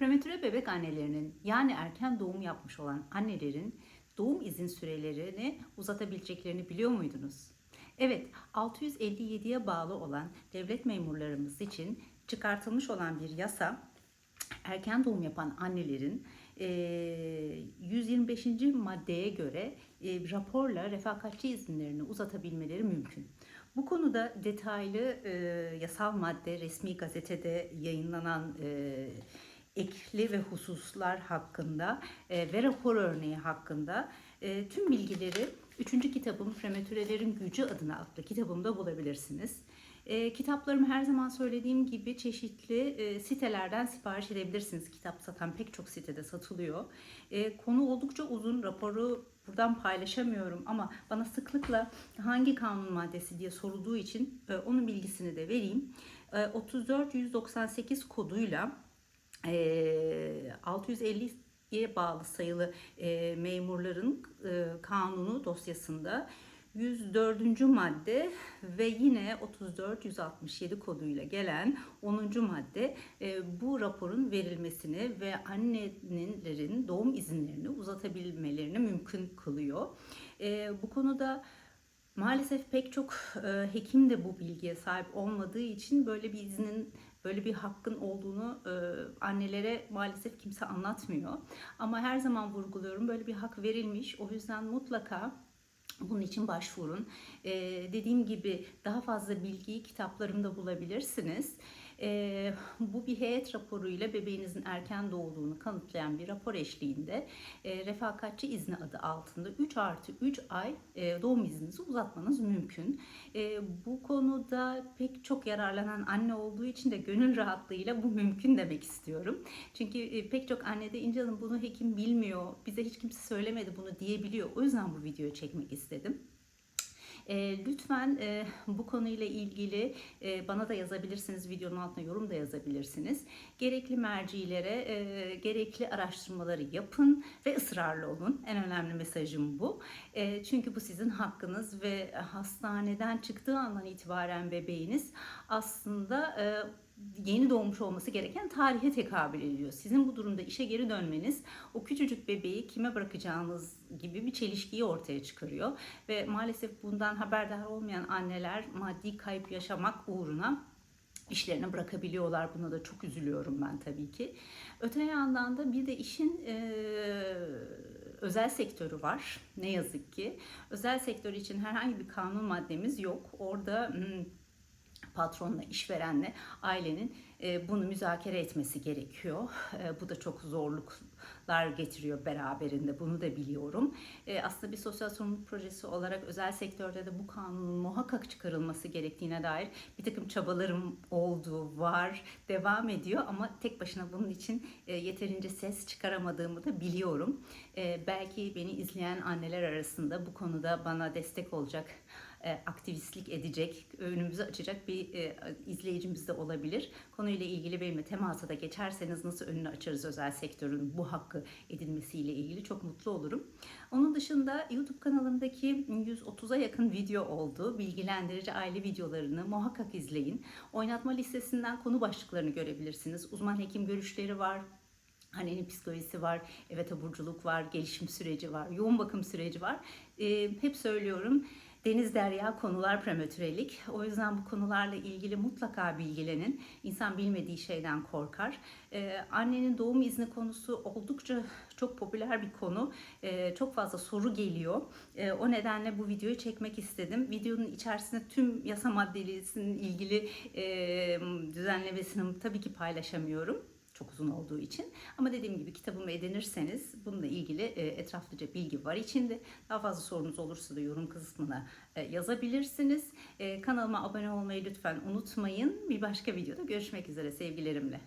Prematüre bebek annelerinin yani erken doğum yapmış olan annelerin doğum izin sürelerini uzatabileceklerini biliyor muydunuz? Evet, 657'ye bağlı olan devlet memurlarımız için çıkartılmış olan bir yasa erken doğum yapan annelerin eee, 125. maddeye göre raporla refakatçi izinlerini uzatabilmeleri mümkün. Bu konuda detaylı yasal madde resmi gazetede yayınlanan ekli ve hususlar hakkında eee, ve rapor örneği hakkında eee, tüm bilgileri 3. kitabım Prematürelerin Gücü adına adlı kitabımda bulabilirsiniz. E, kitaplarımı her zaman söylediğim gibi çeşitli e, sitelerden sipariş edebilirsiniz. Kitap satan pek çok sitede satılıyor. E, konu oldukça uzun. Raporu buradan paylaşamıyorum ama bana sıklıkla hangi kanun maddesi diye sorulduğu için e, onun bilgisini de vereyim. E, 34198 koduyla e, 650'ye bağlı sayılı memurların kanunu dosyasında 104. madde ve yine 34-167 koduyla gelen 10. madde bu raporun verilmesini ve annelerin doğum izinlerini uzatabilmelerini mümkün kılıyor. Bu konuda maalesef pek çok hekim de bu bilgiye sahip olmadığı için böyle bir iznin böyle bir hakkın olduğunu e, annelere maalesef kimse anlatmıyor. Ama her zaman vurguluyorum böyle bir hak verilmiş. O yüzden mutlaka bunun için başvurun. Ee, dediğim gibi daha fazla bilgiyi kitaplarımda bulabilirsiniz. Ee, bu bir heyet raporuyla bebeğinizin erken doğduğunu kanıtlayan bir rapor eşliğinde e, refakatçi izni adı altında 3 artı 3 ay e, doğum izninizi uzatmanız mümkün. E, bu konuda pek çok yararlanan anne olduğu için de gönül rahatlığıyla bu mümkün demek istiyorum. Çünkü e, pek çok anne de İnce Hanım bunu hekim bilmiyor, bize hiç kimse söylemedi bunu diyebiliyor. O yüzden bu videoyu çekmek istedim. E, lütfen e, bu konuyla ilgili e, bana da yazabilirsiniz. Videonun altına yorum da yazabilirsiniz. Gerekli mercilere e, gerekli araştırmaları yapın ve ısrarlı olun. En önemli mesajım bu. E, çünkü bu sizin hakkınız ve hastaneden çıktığı andan itibaren bebeğiniz aslında e, yeni doğmuş olması gereken tarihe tekabül ediyor. Sizin bu durumda işe geri dönmeniz o küçücük bebeği kime bırakacağınız gibi bir çelişkiyi ortaya çıkarıyor. Ve maalesef bundan haberdar olmayan anneler maddi kayıp yaşamak uğruna işlerini bırakabiliyorlar. Buna da çok üzülüyorum ben tabii ki. Öte yandan da bir de işin e, özel sektörü var. Ne yazık ki. Özel sektör için herhangi bir kanun maddemiz yok. Orada hmm, patronla, işverenle ailenin e, bunu müzakere etmesi gerekiyor. E, bu da çok zorluklar getiriyor beraberinde. Bunu da biliyorum. E, aslında bir sosyal sorumluluk projesi olarak özel sektörde de bu kanunun muhakkak çıkarılması gerektiğine dair bir takım çabalarım oldu, var, devam ediyor ama tek başına bunun için yeterince ses çıkaramadığımı da biliyorum. Belki beni izleyen anneler arasında bu konuda bana destek olacak aktivistlik edecek, önümüzü açacak bir e, izleyicimiz de olabilir. Konuyla ilgili benimle temasa da geçerseniz nasıl önünü açarız özel sektörün bu hakkı edilmesiyle ilgili çok mutlu olurum. Onun dışında YouTube kanalımdaki 130'a yakın video oldu. Bilgilendirici aile videolarını muhakkak izleyin. Oynatma listesinden konu başlıklarını görebilirsiniz. Uzman hekim görüşleri var, Annenin psikolojisi var, evet taburculuk var, gelişim süreci var, yoğun bakım süreci var. Ee, hep söylüyorum deniz derya konular prematürelik. O yüzden bu konularla ilgili mutlaka bilgilenin. İnsan bilmediği şeyden korkar. Ee, annenin doğum izni konusu oldukça çok popüler bir konu. Ee, çok fazla soru geliyor. Ee, o nedenle bu videoyu çekmek istedim. Videonun içerisinde tüm yasa maddelerinin ilgili e, düzenlemesini tabii ki paylaşamıyorum çok uzun olduğu için. Ama dediğim gibi kitabımı edinirseniz bununla ilgili e, etraflıca bilgi var içinde. Daha fazla sorunuz olursa da yorum kısmına e, yazabilirsiniz. E, kanalıma abone olmayı lütfen unutmayın. Bir başka videoda görüşmek üzere sevgilerimle.